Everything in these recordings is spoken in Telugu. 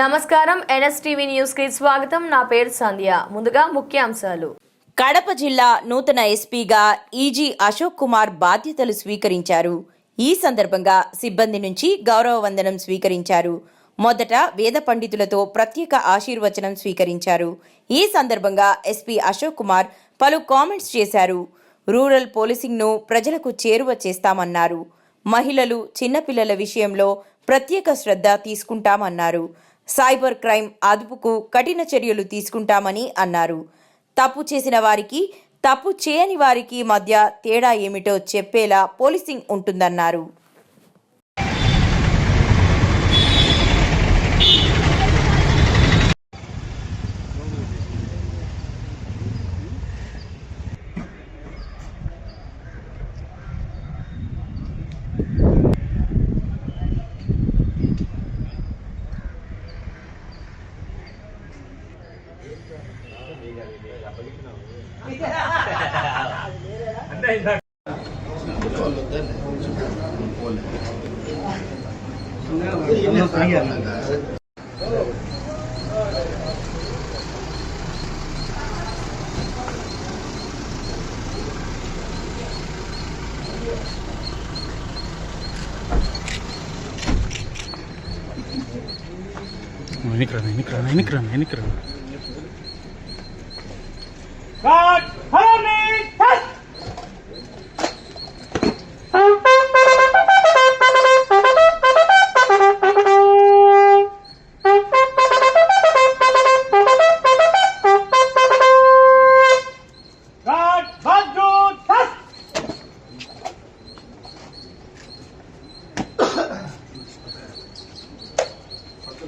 నమస్కారం. ఎన్ఎస్టీవీ న్యూస్కి స్వాగతం. నా పేరు సంధ్య. ముందుగా ముఖ్యాంశాలు. కడప జిల్లా నూతన ఎస్పీగా ఈజీ అశోక్ కుమార్ బాధ్యతలు స్వీకరించారు. ఈ సందర్భంగా సిబ్బంది నుంచి గౌరవ వందనం స్వీకరించారు. మొదట వేద పండితులతో ప్రత్యేక ఆశీర్వచనం స్వీకరించారు. ఈ సందర్భంగా ఎస్పీ అశోక్ కుమార్ పలు కామెంట్స్ చేశారు. రూరల్ పోలీసింగ్ను ప్రజలకు చేరువ చేస్తామన్నారు. మహిళలు చిన్నపిల్లల విషయంలో ప్రత్యేక శ్రద్ధ తీసుకుంటామన్నారు. సైబర్ క్రైమ్ అదుపుకు కఠిన చర్యలు తీసుకుంటామని అన్నారు. తప్పు చేసిన వారికి తప్పు చేయని వారికి మధ్య తేడా ఏమిటో చెప్పేలా పోలీసింగ్ ఉంటుందన్నారు. వెనక్కి రా వెనక్కి రా వెనక్కి రా వెనక్కి రా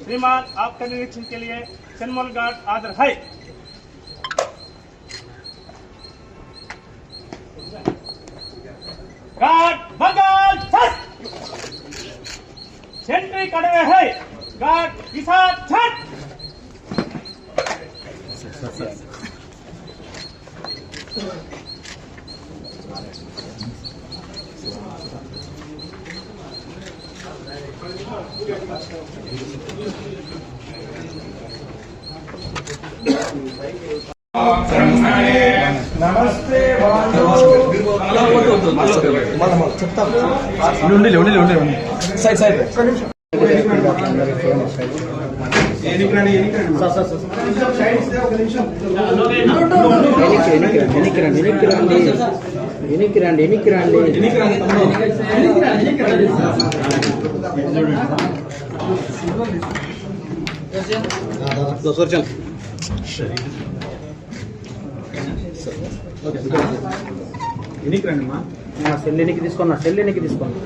श्रीमान आपका निरीक्षण के लिए चनमोल गार्ड आदर है। घाट बंगाल छठ सेंट्री कड़वे है घाट दिशा छठ नमस्ते సైడ్ సైడ్ వెనక్కి రండి వెనక్కి రండి వెనక్కి రండి అమ్మా నా సెల్ ఎనికి తీసుకున్నా సెల్ ఎనికి తీసుకున్నా.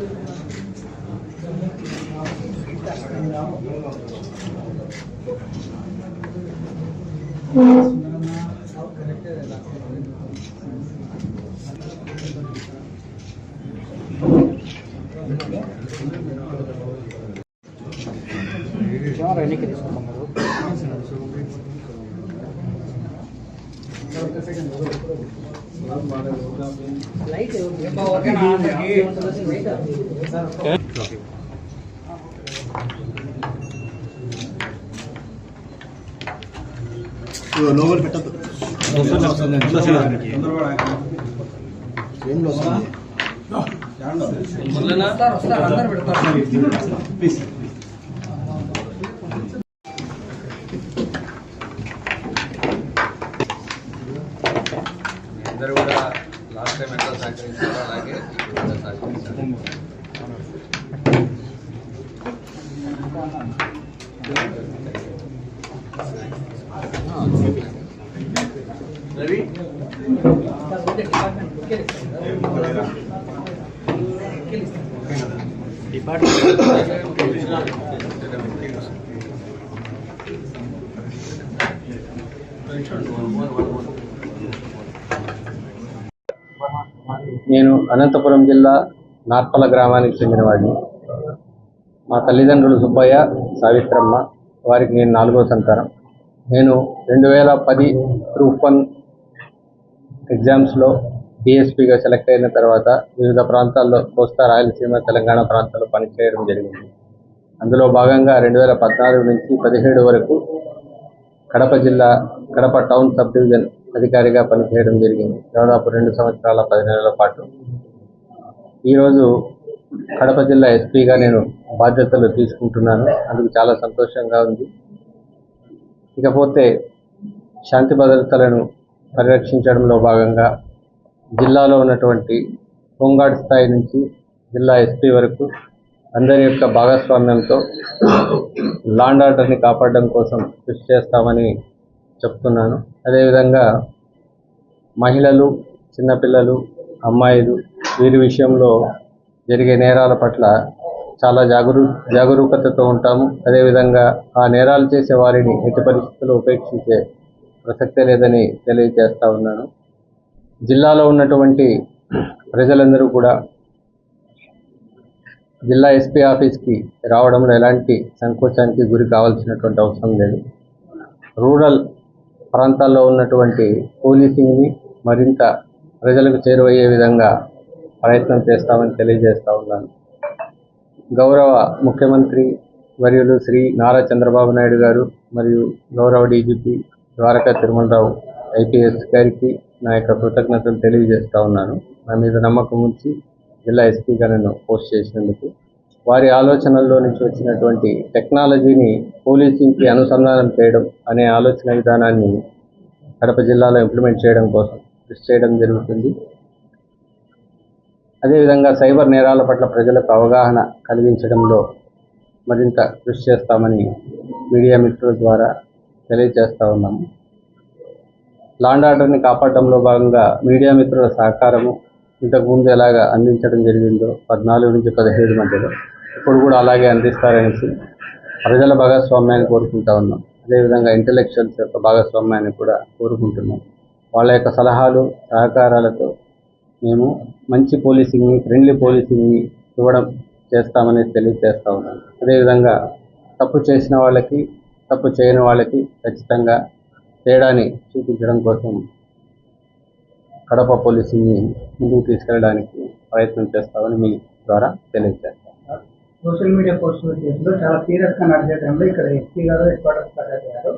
ఎవరు ఎన్నికి మీరు? లోగోలు పెట్టద్దు ఫ్రేమ్లో వస్తుంది চাকরি করার আগে রবি ডিপার্টমেন্ট నేను అనంతపురం జిల్లా నార్పల గ్రామానికి చెందినవాడిని. మా తల్లిదండ్రులు సుబ్బయ్య సావిత్రమ్మ వారికి నేను నాలుగో సంతానం. నేను రెండు వేల పది గ్రూప్ వన్ ఎగ్జామ్స్లో డిఎస్పిగా సెలెక్ట్ అయిన తర్వాత వివిధ ప్రాంతాల్లో కోస్తా రాయలసీమ తెలంగాణ ప్రాంతాల్లో పనిచేయడం జరిగింది. అందులో భాగంగా రెండు వేల పద్నాలుగు నుంచి పదిహేడు వరకు కడప జిల్లా కడప టౌన్ సబ్ డివిజన్ అధికారిగా పనిచేయడం జరిగింది. దాదాపు రెండు సంవత్సరాల పది నెలల పాటు. ఈరోజు కడప జిల్లా ఎస్పీగా నేను బాధ్యతలు తీసుకుంటున్నాను. అందుకు చాలా సంతోషంగా ఉంది. ఇకపోతే శాంతి భద్రతలను పరిరక్షించడంలో భాగంగా జిల్లాలో ఉన్నటువంటి హోంగార్డ్ స్థాయి నుంచి జిల్లా ఎస్పీ వరకు అందరి యొక్క భాగస్వామ్యంతో లాండ్ ఆర్డర్ని కాపాడడం కోసం కృషి చేస్తామని చెప్తున్నాను. అదేవిధంగా మహిళలు చిన్నపిల్లలు అమ్మాయిలు వీరి విషయంలో జరిగే నేరాల పట్ల చాలా జాగరూ జాగరూకతతో ఉంటాము. అదేవిధంగా ఆ నేరాలు చేసే వారిని ఎట్టి పరిస్థితుల్లో ఉపేక్షించే ప్రసక్తే లేదని తెలియజేస్తా ఉన్నాను. జిల్లాలో ఉన్నటువంటి ప్రజలందరూ కూడా జిల్లా ఎస్పీ ఆఫీస్కి రావడంలో ఎలాంటి సంకోచానికి గురి కావాల్సినటువంటి అవసరం లేదు. రూరల్ ప్రాంతాల్లో ఉన్నటువంటి పోలీసింగ్ని మరింత ప్రజలకు చేరువయ్యే విధంగా ప్రయత్నం చేస్తామని తెలియజేస్తా ఉన్నాను. గౌరవ ముఖ్యమంత్రి వర్యులు శ్రీ నారా చంద్రబాబు నాయుడు గారు మరియు గౌరవ డీజీపీ ద్వారకా తిరుమలరావు ఐపీఎస్ గారికి నా యొక్క కృతజ్ఞతలు తెలియజేస్తా ఉన్నాను. నా మీద నమ్మకం ఉంచి జిల్లా ఎస్పీగా నన్ను పోస్ట్ చేసినందుకు వారి ఆలోచనల్లో నుంచి వచ్చినటువంటి టెక్నాలజీని పోలీసింగ్కి అనుసంధానం చేయడం అనే ఆలోచన విధానాన్ని కడప జిల్లాలో ఇంప్లిమెంట్ చేయడం కోసం కృషి చేయడం జరుగుతుంది. అదేవిధంగా సైబర్ నేరాల పట్ల ప్రజలకు అవగాహన కలిగించడంలో మరింత కృషి చేస్తామని మీడియా మిత్రుల ద్వారా తెలియజేస్తూ ఉన్నాము లాండ్ ఆర్డర్ని కాపాడడంలో భాగంగా మీడియా మిత్రుల సహకారము ఇంతకుముందు ఎలాగ అందించడం జరిగిందో పద్నాలుగు నుంచి పదిహేడు మధ్యలో ఇప్పుడు కూడా అలాగే అందిస్తారనేసి ప్రజల భాగస్వామ్యాన్ని కోరుకుంటా ఉన్నాం. అదేవిధంగా ఇంటలెక్చువల్స్ యొక్క భాగస్వామ్యాన్ని కూడా కోరుకుంటున్నాం. వాళ్ళ యొక్క సలహాలు సహకారాలతో మేము మంచి పోలీసింగ్ని ఫ్రెండ్లీ పోలీసింగ్ని ఇవ్వడం చేస్తామని తెలియజేస్తూ ఉన్నాను అదేవిధంగా తప్పు చేసిన వాళ్ళకి తప్పు చేయని వాళ్ళకి ఖచ్చితంగా తేడాని చూపించడం కోసం కడప పోలీసింగ్ని ముందుకు తీసుకెళ్ళడానికి ప్రయత్నం చేస్తామని మీ ద్వారా తెలియజేస్తాను సోషల్ మీడియా పోస్టుల కేసులో చాలా సీరియస్గా నడిచే టైంలో ఇక్కడ ఎస్పీ గారు హెడ్ క్వార్టర్స్ గారు